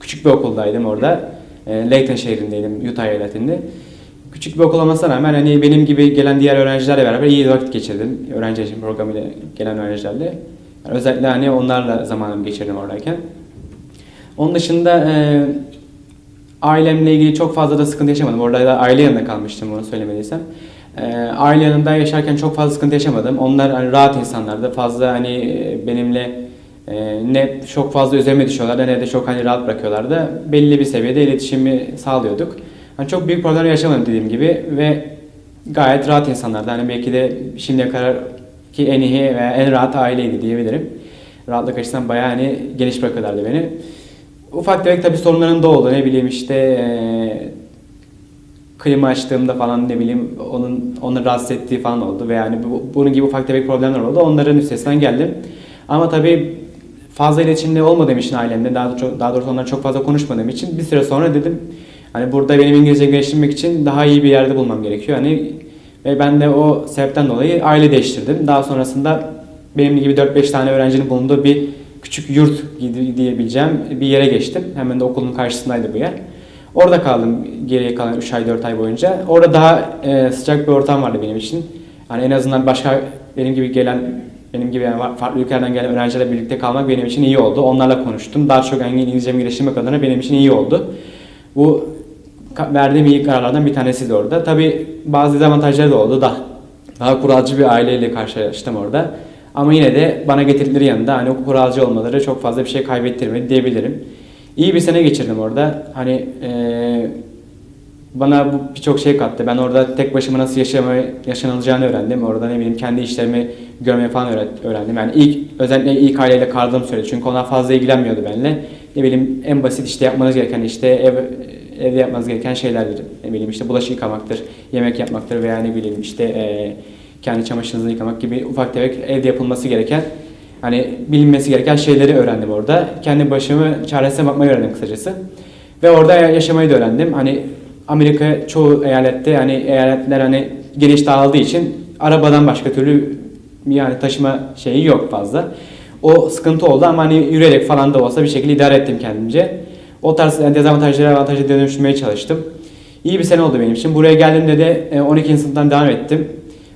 küçük bir okuldaydım orada. E, Layton şehrindeydim, Utah eyaletinde. Küçük bir okul olmasına rağmen hani benim gibi gelen diğer öğrencilerle beraber iyi vakit geçirdim. Öğrenci yaşam programıyla gelen öğrencilerle. Yani özellikle hani onlarla zamanımı geçirdim oradayken. Onun dışında e, ailemle ilgili çok fazla da sıkıntı yaşamadım. Orada da aile yanında kalmıştım bunu söylemediysem. E, aile yanında yaşarken çok fazla sıkıntı yaşamadım. Onlar hani rahat insanlardı. Fazla hani e, benimle ne çok fazla üzerime düşüyorlardı ne de çok hani rahat bırakıyorlardı. Belli bir seviyede iletişimi sağlıyorduk. Hani çok büyük problem yaşamadım dediğim gibi ve gayet rahat insanlardı. Hani belki de şimdiye kadar ki en iyi ve en rahat aileydi diyebilirim. Rahatlık açısından bayağı hani geniş bırakıyorlardı beni. Ufak tefek tabii sorunların da oldu. Ne bileyim işte eee klima açtığımda falan ne bileyim onun onu rahatsız ettiği falan oldu ve yani bu, bunun gibi ufak tefek problemler oldu. Onların üstesinden geldim. Ama tabii fazla iletişimde olmadığım için ailemde daha, çok, daha doğrusu onlarla çok fazla konuşmadığım için bir süre sonra dedim hani burada benim İngilizce geliştirmek için daha iyi bir yerde bulmam gerekiyor. Hani ve ben de o sebepten dolayı aile değiştirdim. Daha sonrasında benim gibi 4-5 tane öğrencinin bulunduğu bir küçük yurt diyebileceğim bir yere geçtim. Hemen de okulun karşısındaydı bu yer. Orada kaldım geriye kalan 3 ay 4 ay boyunca. Orada daha e, sıcak bir ortam vardı benim için. Yani en azından başka benim gibi gelen benim gibi yani farklı ülkelerden gelen öğrencilerle birlikte kalmak benim için iyi oldu. Onlarla konuştum. Daha çok yani İngilizcemi geliştirmek adına benim için iyi oldu. Bu verdiğim iyi kararlardan bir tanesi de orada. Tabii bazı dezavantajları da oldu. Daha, daha kuralcı bir aileyle karşılaştım orada. Ama yine de bana getirdikleri yanında hani o kuralcı olmaları çok fazla bir şey kaybettirmedi diyebilirim. İyi bir sene geçirdim orada. Hani eee, bana bu birçok şey kattı. Ben orada tek başıma nasıl yaşamayı, yaşanılacağını öğrendim. Orada ne bileyim kendi işlerimi görmeyi falan öğrendim. Yani ilk özellikle ilk aileyle kaldığım sürede çünkü onlar fazla ilgilenmiyordu benimle. Ne bileyim en basit işte yapmanız gereken işte ev evde yapmanız gereken şeylerdir. Ne bileyim işte bulaşık yıkamaktır, yemek yapmaktır veya ne bileyim işte eee, kendi çamaşırınızı yıkamak gibi ufak tefek evde yapılması gereken hani bilinmesi gereken şeyleri öğrendim orada. Kendi başımı çaresine bakmayı öğrendim kısacası. Ve orada yaşamayı da öğrendim. Hani Amerika çoğu eyalette hani eyaletler hani geniş dağıldığı için arabadan başka türlü yani taşıma şeyi yok fazla. O sıkıntı oldu ama hani yürüyerek falan da olsa bir şekilde idare ettim kendimce. O tarz yani dezavantajları avantajı dönüştürmeye çalıştım. İyi bir sene oldu benim için. Buraya geldiğimde de e, 12. sınıftan devam ettim.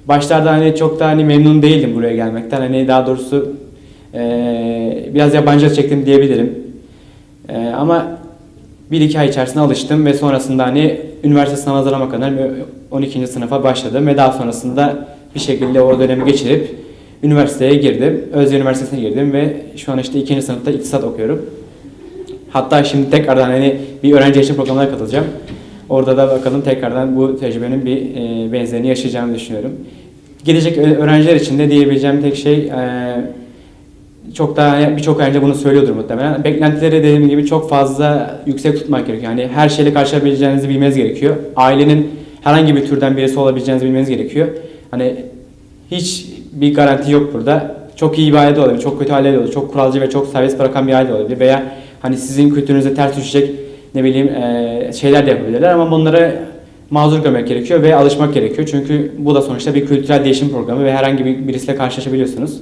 Başlarda hani çok da hani memnun değildim buraya gelmekten. Hani daha doğrusu e, biraz yabancı çektim diyebilirim. E, ama bir iki ay içerisinde alıştım ve sonrasında hani üniversite sınavına hazırlamak adına 12. sınıfa başladım ve daha sonrasında bir şekilde o dönemi geçirip üniversiteye girdim. Özyeğin Üniversitesi'ne girdim ve şu an işte ikinci sınıfta iktisat okuyorum. Hatta şimdi tekrardan hani bir öğrenci yaşam programına katılacağım. Orada da bakalım tekrardan bu tecrübenin bir e, benzerini yaşayacağımı düşünüyorum. Gelecek öğrenciler için de diyebileceğim tek şey e, çok daha birçok öğrenci bunu söylüyordur muhtemelen. Beklentileri dediğim gibi çok fazla yüksek tutmak gerekiyor. Yani her şeyle karşılaşabileceğinizi bilmeniz gerekiyor. Ailenin herhangi bir türden birisi olabileceğinizi bilmeniz gerekiyor. Hani hiç bir garanti yok burada. Çok iyi bir aile de olabilir, çok kötü aile de olabilir, çok kuralcı ve çok serbest bırakan bir aile de olabilir veya hani sizin kültürünüze ters düşecek ne bileyim eee, şeyler de yapabilirler ama bunlara mazur görmek gerekiyor ve alışmak gerekiyor. Çünkü bu da sonuçta bir kültürel değişim programı ve herhangi bir birisiyle karşılaşabiliyorsunuz.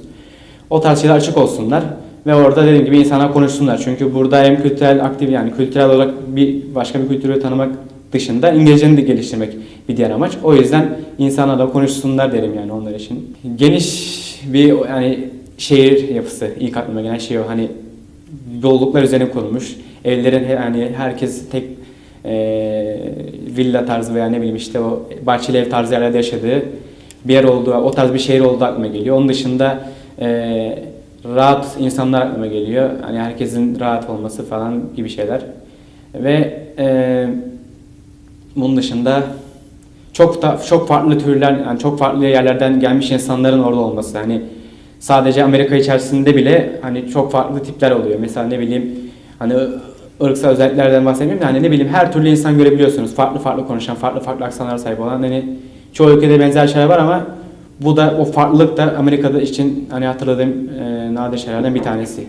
O tarz şeyler açık olsunlar ve orada dediğim gibi insanlar konuşsunlar. Çünkü burada hem kültürel aktif yani kültürel olarak bir başka bir kültürü tanımak dışında İngilizceni de geliştirmek bir diğer amaç. O yüzden insanlarla konuşsunlar derim yani onlar için. Geniş bir yani şehir yapısı ilk aklıma gelen şey o. Hani yolluklar üzerine kurulmuş. Evlerin hani herkes tek eee, villa tarzı veya ne bileyim işte o bahçeli ev tarzı yerlerde yaşadığı bir yer olduğu, o tarz bir şehir olduğu aklıma geliyor. Onun dışında eee, rahat insanlar aklıma geliyor. Hani herkesin rahat olması falan gibi şeyler. Ve eee, bunun dışında çok da çok farklı türler, yani çok farklı yerlerden gelmiş insanların orada olması. Hani sadece Amerika içerisinde bile hani çok farklı tipler oluyor. Mesela ne bileyim hani ırksal özelliklerden bahsetmiyorum da hani ne bileyim her türlü insan görebiliyorsunuz. Farklı farklı konuşan, farklı farklı aksanlara sahip olan hani çoğu ülkede benzer şeyler var ama bu da o farklılık da Amerika'da için hani hatırladığım e, nadir şeylerden bir tanesi.